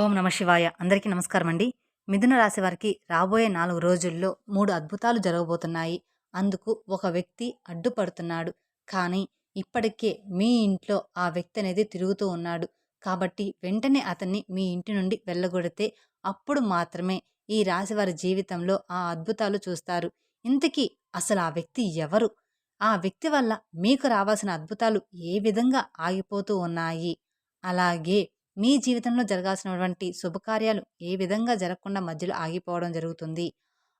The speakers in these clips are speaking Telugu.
ఓం నమ శివాయ. అందరికీ నమస్కారం అండి మిథున రాశి వారికి రాబోయే నాలుగు రోజుల్లో మూడు అద్భుతాలు జరగబోతున్నాయి. అందుకు ఒక వ్యక్తి అడ్డుపడుతున్నాడు. కానీ ఇప్పటికే మీ ఇంట్లో ఆ వ్యక్తి అనేది తిరుగుతూ ఉన్నాడు. కాబట్టి వెంటనే అతన్ని మీ ఇంటి నుండి వెళ్ళగొడితే అప్పుడు మాత్రమే ఈ రాశి వారి జీవితంలో ఆ అద్భుతాలు చూస్తారు. ఇంతకీ అసలు ఆ వ్యక్తి ఎవరు? ఆ వ్యక్తి వల్ల మీకు రావాల్సిన అద్భుతాలు ఏ విధంగా ఆగిపోతూ ఉన్నాయి? అలాగే మీ జీవితంలో జరగాల్సినటువంటి శుభకార్యాలు ఏ విధంగా జరగకుండా మధ్యలో ఆగిపోవడం జరుగుతుంది?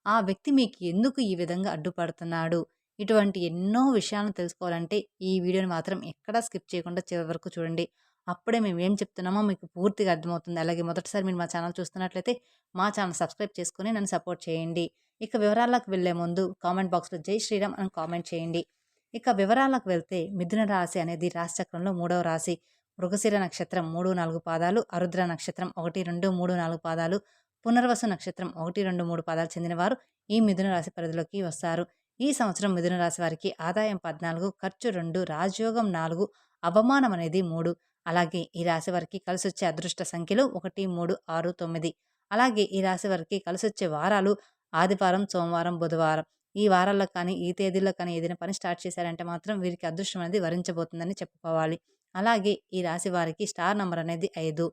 ఆ వ్యక్తి మీకు ఎందుకు ఈ విధంగా అడ్డుపడుతున్నాడు? ఇటువంటి ఎన్నో విషయాలను తెలుసుకోవాలంటే ఈ వీడియోని మాత్రం ఎక్కడా స్కిప్ చేయకుండా చివరి వరకు చూడండి. అప్పుడే మేము ఏం చెప్తున్నామో మీకు పూర్తిగా అర్థమవుతుంది. అలాగే మొదటిసారి మీరు మా ఛానల్ చూస్తున్నట్లయితే మా ఛానల్ సబ్స్క్రైబ్ చేసుకుని నన్ను సపోర్ట్ చేయండి. ఇక వివరాలకు వెళ్ళే ముందు కామెంట్ బాక్స్లో జై శ్రీరామ్ అని కామెంట్ చేయండి. ఇక వివరాలకు వెళ్తే మిథున రాశి అనేది రాశిచక్రంలో మూడవ రాశి. మృగశిర నక్షత్రం మూడు నాలుగు పాదాలు అరుద్ర నక్షత్రం ఒకటి రెండు మూడు నాలుగు పాదాలు పునర్వసు నక్షత్రం ఒకటి రెండు మూడు పాదాలు చెందినవారు ఈ మిథున రాశి పరిధిలోకి వస్తారు. ఈ సంవత్సరం మిథున రాశి వారికి ఆదాయం పద్నాలుగు ఖర్చు రెండు రాజయోగం నాలుగు అవమానం అనేది మూడు. అలాగే ఈ రాశి వారికి కలిసి వచ్చే అదృష్ట సంఖ్యలు ఒకటి మూడు ఆరు తొమ్మిది. అలాగే ఈ రాశి వారికి కలిసి వచ్చే వారాలు ఆదివారం సోమవారం బుధవారం. ఈ వారాల్లో కానీ ఈ తేదీల్లో కానీ ఏదైనా పని స్టార్ట్ చేశారంటే మాత్రం వీరికి అదృష్టం అనేది వరించబోతుందని చెప్పుకోవాలి. అలాగే ఈ రాశి వారికి స్టార్ నంబర్ అనేది ఐదు.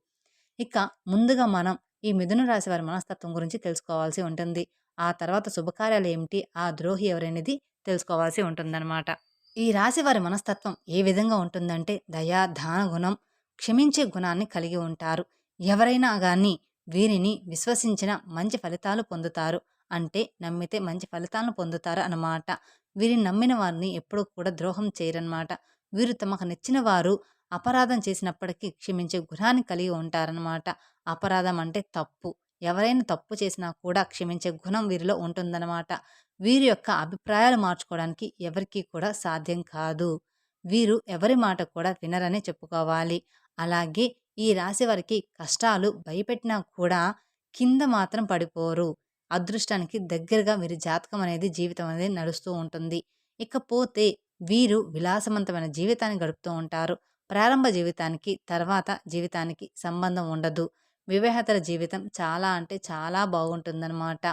ఇక ముందుగా మనం ఈ మిథున రాశి వారి మనస్తత్వం గురించి తెలుసుకోవాల్సి ఉంటుంది. ఆ తర్వాత శుభకార్యాలు ఏమిటి? ఆ ద్రోహి ఎవరనేది తెలుసుకోవాల్సి ఉంటుందన్నమాట. ఈ రాశి వారి మనస్తత్వం ఏ విధంగా ఉంటుందంటే దయా దాన గుణం క్షమించే గుణాన్ని కలిగి ఉంటారు. ఎవరైనా కానీ వీరిని విశ్వసించిన మంచి ఫలితాలు పొందుతారు. అంటే నమ్మితే మంచి ఫలితాలను పొందుతారు అన్నమాట. వీరిని నమ్మిన వారిని ఎప్పుడూ కూడా ద్రోహం చేయరన్నమాట. వీరు తమకు నచ్చిన వారు అపరాధం చేసినప్పటికీ క్షమించే గుణాన్ని కలిగి ఉంటారనమాట అపరాధం అంటే తప్పు. ఎవరైనా తప్పు చేసినా కూడా క్షమించే గుణం వీరిలో ఉంటుందన్నమాట. వీరి యొక్క అభిప్రాయాలు మార్చుకోవడానికి ఎవరికీ కూడా సాధ్యం కాదు. వీరు ఎవరి మాట కూడా వినరని చెప్పుకోవాలి. అలాగే ఈ రాశి వారికి కష్టాలు భయపెట్టినా కూడా కింద మాత్రం పడిపోరు. అదృష్టానికి దగ్గరగా వీరి జాతకం అనేది జీవితం అనేది నడుస్తూ ఉంటుంది. ఇకపోతే వీరు విలాసవంతమైన జీవితాన్ని గడుపుతూ ఉంటారు. ప్రారంభ జీవితానికి తర్వాత జీవితానికి సంబంధం ఉండదు. వివాహేతర జీవితం చాలా అంటే చాలా బాగుంటుందన్నమాట.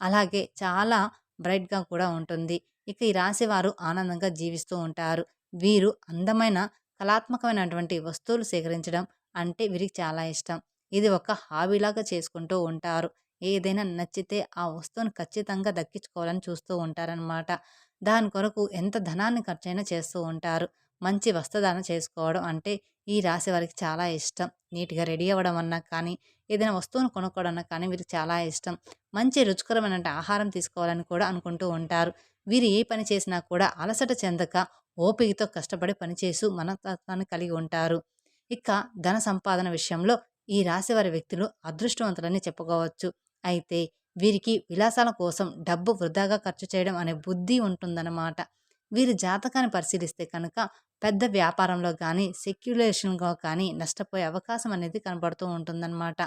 అలాగే చాలా బ్రైట్గా కూడా ఉంటుంది. ఇక ఈ రాశి వారు ఆనందంగా జీవిస్తూ ఉంటారు. వీరు అందమైన కళాత్మకమైనటువంటి వస్తువులు సేకరించడం అంటే వీరికి చాలా ఇష్టం. ఇది ఒక హాబీలాగా చేసుకుంటూ ఉంటారు. ఏదైనా నచ్చితే ఆ వస్తువును ఖచ్చితంగా దక్కించుకోవాలని చూస్తూ ఉంటారనమాట దాని కొరకు ఎంత ధనాన్ని ఖర్చైనా చేస్తూ ఉంటారు. మంచి వస్త్రధారణ చేసుకోవడం అంటే ఈ రాశి వారికి చాలా ఇష్టం. నీట్గా రెడీ అవ్వడం అన్నా కానీ ఏదైనా వస్తువును కొనుక్కోవడం అన్నా కానీ వీరికి చాలా ఇష్టం. మంచి రుచికరమైన ఆహారం తీసుకోవాలని కూడా అనుకుంటూ ఉంటారు. వీరు ఏ పని చేసినా కూడా అలసట చెందక ఓపికతో కష్టపడి పనిచేస్తూ మనతత్వాన్ని కలిగి ఉంటారు. ఇక ధన సంపాదన విషయంలో ఈ రాశి వారి వ్యక్తులు అదృష్టవంతులని చెప్పుకోవచ్చు. అయితే వీరికి విలాసాల కోసం డబ్బు వృధాగా ఖర్చు చేయడం అనే బుద్ధి ఉంటుందన్నమాట. వీరి జాతకాన్ని పరిశీలిస్తే కనుక పెద్ద వ్యాపారంలో కానీ సెక్యులేషన్గా కానీ నష్టపోయే అవకాశం అనేది కనబడుతూ ఉంటుందన్నమాట.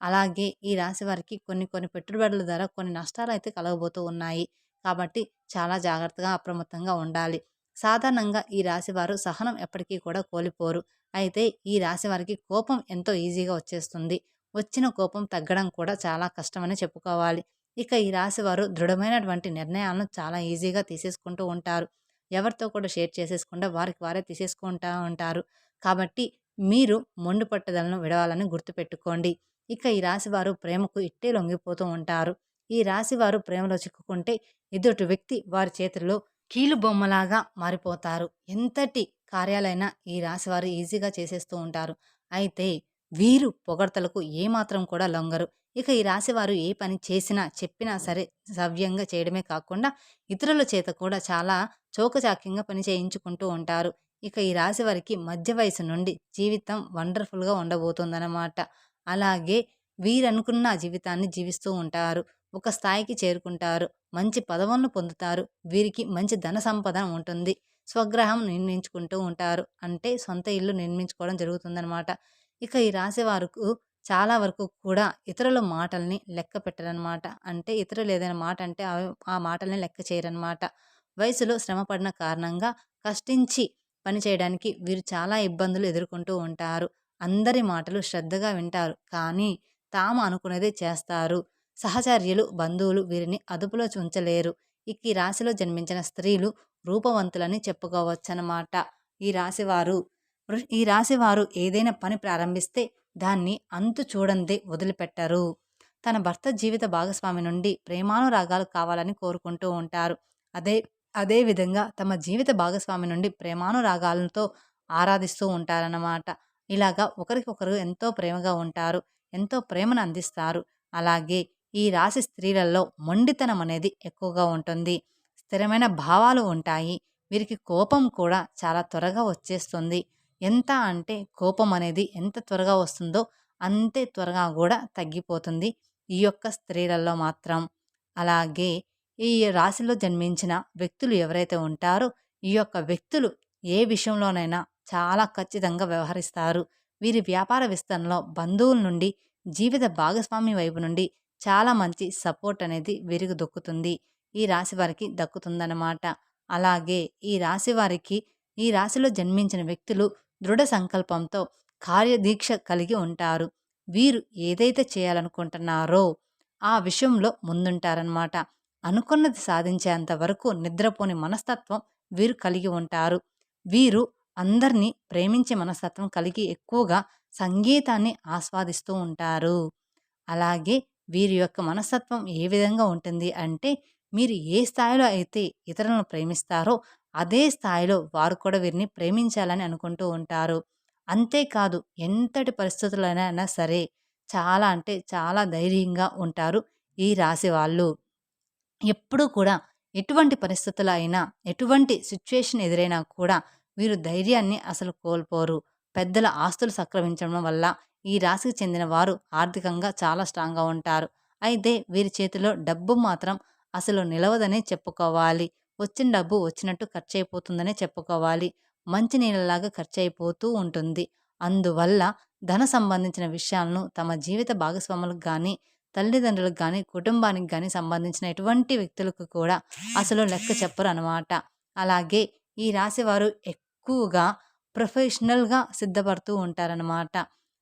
అలాగే ఈ రాశి వారికి కొన్ని కొన్ని పెట్టుబడుల ద్వారా కొన్ని నష్టాలు అయితే కలగబోతూ ఉన్నాయి. కాబట్టి చాలా జాగ్రత్తగా అప్రమత్తంగా ఉండాలి. సాధారణంగా ఈ రాశి వారు సహనం ఎప్పటికీ కూడా కోల్పోరు. అయితే ఈ రాశి వారికి కోపం ఎంతో ఈజీగా వచ్చేస్తుంది. వచ్చిన కోపం తగ్గడం కూడా చాలా కష్టమని చెప్పుకోవాలి. ఇక ఈ రాశి వారు దృఢమైనటువంటి నిర్ణయాలను చాలా ఈజీగా తీసేసుకుంటూ ఉంటారు. ఎవరితో కూడా షేర్ చేసేసుకుంటే వారికి వారే తీసేసుకుంటూ ఉంటారు. కాబట్టి మీరు మొండు పట్టుదలను విడవాలని గుర్తుపెట్టుకోండి. ఇక ఈ రాశి వారు ప్రేమకు ఇట్టే లొంగిపోతూ ఉంటారు. ఈ రాశి వారు ప్రేమలో చిక్కుకుంటే ఎదుటి వ్యక్తి వారి చేతుల్లో కీలు బొమ్మలాగా మారిపోతారు. ఎంతటి కార్యాలైనా ఈ రాశి వారు ఈజీగా చేసేస్తూ ఉంటారు. అయితే వీరు పొగడ్తలకు ఏమాత్రం కూడా లొంగరు. ఇక ఈ రాశివారు ఏ పని చేసినా చెప్పినా సరే సవ్యంగా చేయడమే కాకుండా ఇతరుల చేత కూడా చాలా చోకచాక్యంగా పని చేయించుకుంటూ ఉంటారు. ఇక ఈ రాశి వారికి మధ్య వయసు నుండి జీవితం వండర్ఫుల్గా ఉండబోతుందన్నమాట. అలాగే వీరనుకున్న జీవితాన్ని జీవిస్తూ ఉంటారు. ఒక స్థాయికి చేరుకుంటారు. మంచి పదవులను పొందుతారు. వీరికి మంచి ధన సంపద ఉంటుంది. స్వగ్రహం నిర్మించుకుంటూ ఉంటారు. అంటే సొంత ఇల్లు నిర్మించుకోవడం జరుగుతుందన్నమాట. ఇక ఈ రాశి వారికి చాలా వరకు కూడా ఇతరుల మాటల్ని లెక్క పెట్టరనమాట. అంటే ఇతరులు ఏదైనా మాట అంటే ఆ మాటల్ని లెక్క చేయరనమాట. వయసులో శ్రమపడిన కారణంగా కష్టించి పని చేయడానికి వీరు చాలా ఇబ్బందులు ఎదుర్కొంటూ ఉంటారు. అందరి మాటలు శ్రద్ధగా వింటారు. కానీ తాము అనుకునేదే చేస్తారు. సహచర్యులు బంధువులు వీరిని అదుపులో ఉంచలేరు. ఇక ఈ రాశిలో జన్మించిన స్త్రీలు రూపవంతులని చెప్పుకోవచ్చనమాట. ఈ రాశివారు ఈ రాశివారు ఏదైనా పని ప్రారంభిస్తే దాన్ని అంతు చూడందే వదిలిపెట్టరు. తన భర్త జీవిత భాగస్వామి నుండి ప్రేమానురాగాలు కావాలని కోరుకుంటూ ఉంటారు. అదే అదే విధంగా తమ జీవిత భాగస్వామి నుండి ప్రేమానురాగాలతో ఆరాధిస్తూ ఉంటారన్నమాట. ఇలాగా ఒకరికొకరు ఎంతో ప్రేమగా ఉంటారు ఎంతో ప్రేమను అందిస్తారు. అలాగే ఈ రాశి స్త్రీలలో మొండితనం అనేది ఎక్కువగా ఉంటుంది. స్థిరమైన భావాలు ఉంటాయి. వీరికి కోపం కూడా చాలా త్వరగా వచ్చేస్తుంది. ఎంత అంటే కోపం అనేది ఎంత త్వరగా వస్తుందో అంతే త్వరగా కూడా తగ్గిపోతుంది. ఈ యొక్క స్త్రీలలో మాత్రం. అలాగే ఈ రాశిలో జన్మించిన వ్యక్తులు ఎవరైతే ఉంటారో ఈ యొక్క వ్యక్తులు ఏ విషయంలోనైనా చాలా ఖచ్చితంగా వ్యవహరిస్తారు. వీరి వ్యాపార విస్తరణలో బంధువుల నుండి జీవిత భాగస్వామి వైపు నుండి చాలా మంచి సపోర్ట్ అనేది వీరికి దొక్కుతుంది. ఈ రాశి వారికి దక్కుతుందన్నమాట. అలాగే ఈ రాశి వారికి ఈ రాశిలో జన్మించిన వ్యక్తులు దృఢ సంకల్పంతో కార్యదీక్ష కలిగి ఉంటారు. వీరు ఏదైతే చేయాలనుకుంటున్నారో ఆ విషయంలో ముందుంటారనమాట అనుకున్నది సాధించేంత వరకు నిద్రపోని మనస్తత్వం వీరు కలిగి ఉంటారు. వీరు అందరినీ ప్రేమించే మనస్తత్వం కలిగి ఎక్కువగా సంగీతాన్ని ఆస్వాదిస్తూ ఉంటారు. అలాగే వీరి యొక్క మనస్తత్వం ఏ విధంగా ఉంటుంది అంటే మీరు ఏ స్థాయిలో అయితే ఇతరులను ప్రేమిస్తారో అదే స్థాయిలో వారు కూడా వీరిని ప్రేమించాలని అనుకుంటూ ఉంటారు. అంతేకాదు ఎంతటి పరిస్థితులైనా సరే చాలా అంటే చాలా ధైర్యంగా ఉంటారు ఈ రాశి వాళ్ళు. ఎప్పుడూ కూడా ఎటువంటి పరిస్థితులు అయినా ఎటువంటి సిచ్యుయేషన్ ఎదురైనా కూడా వీరు ధైర్యాన్ని అసలు కోల్పోరు. పెద్దల ఆస్తులు సక్రమించడం వల్ల ఈ రాశికి చెందిన వారు ఆర్థికంగా చాలా స్ట్రాంగ్గా ఉంటారు. అయితే వీరి చేతిలో డబ్బు మాత్రం అసలు నిలవదనే చెప్పుకోవాలి. వచ్చిన డబ్బు వచ్చినట్టు ఖర్చు అయిపోతుందనే చెప్పుకోవాలి. మంచి నీళ్ళలాగా ఖర్చు అయిపోతూ ఉంటుంది. అందువల్ల ధన సంబంధించిన విషయాలను తమ జీవిత భాగస్వాములకు కానీ తల్లిదండ్రులకు కానీ కుటుంబానికి కానీ సంబంధించిన ఎటువంటి వ్యక్తులకు కూడా అసలు లెక్క చెప్పరు అనమాట అలాగే ఈ రాశివారు ఎక్కువగా ప్రొఫెషనల్గా సిద్ధపడుతూ ఉంటారనమాట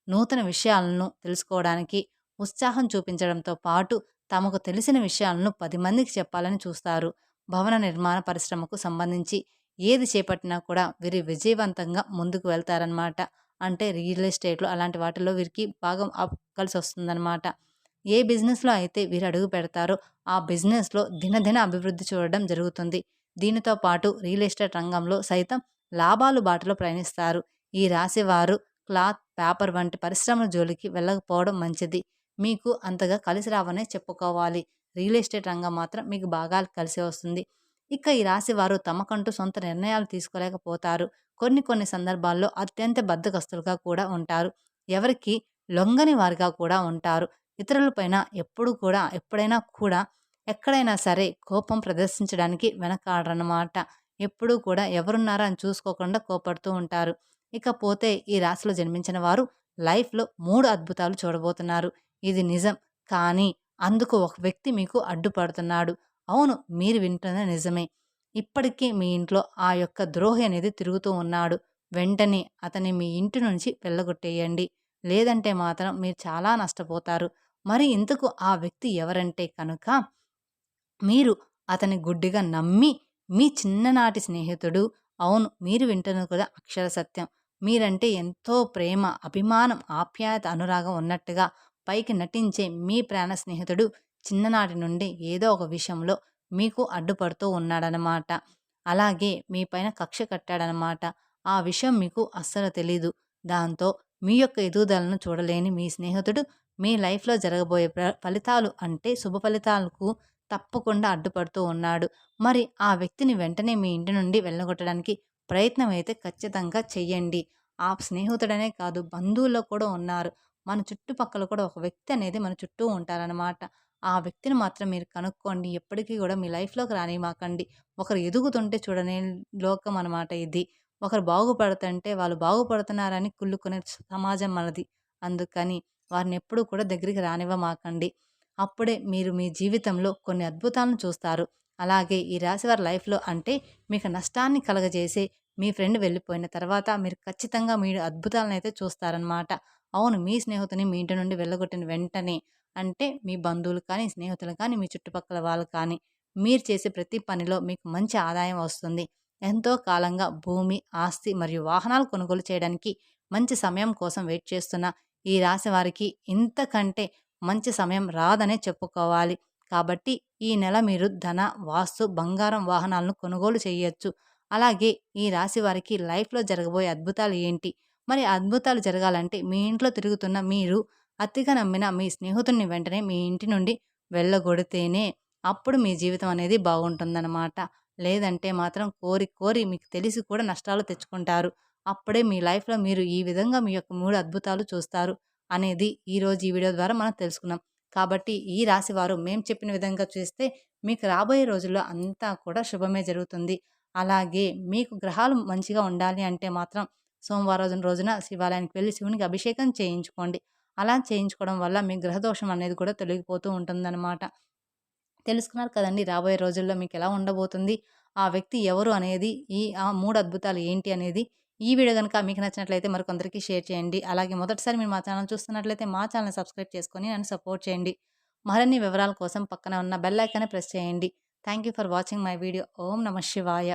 నూతన విషయాలను తెలుసుకోవడానికి ఉత్సాహం చూపించడంతో పాటు తమకు తెలిసిన విషయాలను పది మందికి చెప్పాలని చూస్తారు. భవన నిర్మాణ పరిశ్రమకు సంబంధించి ఏది చేపట్టినా కూడా వీరి విజయవంతంగా ముందుకు వెళ్తారనమాట అంటే రియల్ ఎస్టేట్లో అలాంటి వాటిల్లో వీరికి బాగా కలిసి వస్తుందన్నమాట ఏ బిజినెస్లో అయితే వీరు అడుగు పెడతారో ఆ బిజినెస్లో దినదిన అభివృద్ధి చూడడం జరుగుతుంది. దీనితో పాటు రియల్ ఎస్టేట్ రంగంలో సైతం లాభాలు బాటలో ప్రయాణిస్తారు. ఈ రాశి వారు క్లాత్ పేపర్ వంటి పరిశ్రమల జోలికి వెళ్ళకపోవడం మంచిది. మీకు అంతగా కలిసి రావనే చెప్పుకోవాలి. రియల్ ఎస్టేట్ రంగం మాత్రం మీకు బాగా కలిసి వస్తుంది. ఇక ఈ రాశి వారు తమకంటూ సొంత నిర్ణయాలు తీసుకోలేకపోతారు. కొన్ని కొన్ని సందర్భాల్లో అత్యంత బద్దకస్తులుగా కూడా ఉంటారు. ఎవరికి లొంగని వారిగా కూడా ఉంటారు. ఇతరులపైన ఎప్పుడు కూడా ఎప్పుడైనా కూడా ఎక్కడైనా సరే కోపం ప్రదర్శించడానికి వెనకాడరన్నమాట ఎప్పుడూ కూడా ఎవరున్నారా అని చూసుకోకుండా కోపడుతూ ఉంటారు. ఇకపోతే ఈ రాశిలో జన్మించిన వారు లైఫ్లో మూడు అద్భుతాలు చూడబోతున్నారు. ఇది నిజం. కానీ అందుకు ఒక వ్యక్తి మీకు అడ్డుపడుతున్నాడు. అవును మీరు వింటున్న నిజమే. ఇప్పటికీ మీ ఇంట్లో ఆ యొక్క ద్రోహి అనేది తిరుగుతూ ఉన్నాడు. వెంటనే అతని మీ ఇంటి నుంచి వెళ్ళగొట్టేయండి. లేదంటే మాత్రం మీరు చాలా నష్టపోతారు. మరి ఇందుకు ఆ వ్యక్తి ఎవరంటే కనుక మీరు అతని గుడ్డిగా నమ్మి మీ చిన్ననాటి స్నేహితుడు. అవును మీరు వింటున్నది కూడా అక్షర సత్యం. మీరంటే ఎంతో ప్రేమ అభిమానం ఆప్యాయత అనురాగం ఉన్నట్టుగా పైకి నటించే మీ ప్రాణ స్నేహితుడు చిన్ననాటి నుండి ఏదో ఒక విషయంలో మీకు అడ్డుపడుతూ ఉన్నాడనమాట. అలాగే మీ పైన కక్ష కట్టాడనమాట. ఆ విషయం మీకు అస్సలు తెలీదు. దాంతో మీ యొక్క ఎదుగుదలను చూడలేని మీ స్నేహితుడు మీ లైఫ్లో జరగబోయే ఫలితాలు అంటే శుభ ఫలితాలకు తప్పకుండా అడ్డుపడుతూ ఉన్నాడు. మరి ఆ వ్యక్తిని వెంటనే మీ ఇంటి నుండి వెళ్ళగొట్టడానికి ప్రయత్నం అయితే ఖచ్చితంగా చెయ్యండి. ఆ స్నేహితుడనే కాదు బంధువుల్లో కూడా ఉన్నారు. మన చుట్టుపక్కల కూడా ఒక వ్యక్తి అనేది మన చుట్టూ ఉంటారనమాట ఆ వ్యక్తిని మాత్రం మీరు కనుక్కోండి. ఎప్పటికీ కూడా మీ లైఫ్లోకి రానిమాకండి ఒకరు ఎదుగుతుంటే చూడని లోకం అనమాట ఇది. ఒకరు బాగుపడుతుంటే వాళ్ళు బాగుపడుతున్నారని కుళ్ళుకునే సమాజం మనది. అందుకని వారిని ఎప్పుడూ కూడా దగ్గరికి రానివ్వమాకండి. అప్పుడే మీరు మీ జీవితంలో కొన్ని అద్భుతాలను చూస్తారు. అలాగే ఈ రాశి వారి లైఫ్లో అంటే మీకు నష్టాన్ని కలగజేసే మీ ఫ్రెండ్ వెళ్ళిపోయిన తర్వాత మీరు ఖచ్చితంగా మీరు అద్భుతాలనైతే చూస్తారనమాట. అవును మీ స్నేహితుని మీ ఇంటి నుండి వెళ్ళగొట్టిన వెంటనే అంటే మీ బంధువులు కానీ స్నేహితులు కానీ మీ చుట్టుపక్కల వాళ్ళు కానీ మీరు చేసే ప్రతి పనిలో మీకు మంచి ఆదాయం వస్తుంది. ఎంతో కాలంగా భూమి ఆస్తి మరియు వాహనాలు కొనుగోలు చేయడానికి మంచి సమయం కోసం వెయిట్ చేస్తున్న ఈ రాశి వారికి ఇంతకంటే మంచి సమయం రాదనే చెప్పుకోవాలి. కాబట్టి ఈ నెల మీరు ధన వాస్తు బంగారం వాహనాలను కొనుగోలు చేయొచ్చు. అలాగే ఈ రాశి వారికి లైఫ్లో జరగబోయే అద్భుతాలు ఏంటి? మరి అద్భుతాలు జరగాలంటే మీ ఇంట్లో తిరుగుతున్న మీరు అతిగా నమ్మిన మీ స్నేహితుడిని వెంటనే మీ ఇంటి నుండి వెళ్ళగొడితేనే అప్పుడు మీ జీవితం అనేది బాగుంటుందన్నమాట. లేదంటే మాత్రం కోరి కోరి మీకు తెలిసి కూడా నష్టాలు తెచ్చుకుంటారు. అప్పుడే మీ లైఫ్లో మీరు ఈ విధంగా మీ యొక్క మూడు అద్భుతాలు చూస్తారు అనేది ఈరోజు ఈ వీడియో ద్వారా మనం తెలుసుకున్నాం. కాబట్టి ఈ రాశి వారు మేము చెప్పిన విధంగా చూస్తే మీకు రాబోయే రోజుల్లో అంతా కూడా శుభమే జరుగుతుంది. అలాగే మీకు గ్రహాలు మంచిగా ఉండాలి అంటే మాత్రం సోమవారం రోజున శివాలయానికి వెళ్ళి శివునికి అభిషేకం చేయించుకోండి. అలా చేయించుకోవడం వల్ల మీ గ్రహదోషం అనేది కూడా తొలగిపోతూ ఉంటుందన్నమాట. తెలుసుకున్నారు కదండి రాబోయే రోజుల్లో మీకు ఎలా ఉండబోతుంది ఆ వ్యక్తి ఎవరు అనేది ఈ ఆ మూడు అద్భుతాలు ఏంటి అనేది ఈ వీడియో కనుక మీకు నచ్చినట్లయితే మరికొందరికి షేర్ చేయండి. అలాగే మొదటిసారి మీరు మా ఛానల్ చూస్తున్నట్లయితే మా ఛానల్ సబ్స్క్రైబ్ చేసుకొని నన్ను సపోర్ట్ చేయండి. మరిన్ని వివరాల కోసం పక్కన ఉన్న బెల్ ఐకానే ప్రెస్ చేయండి. Thank you for watching my video ఓం నమ శివాయ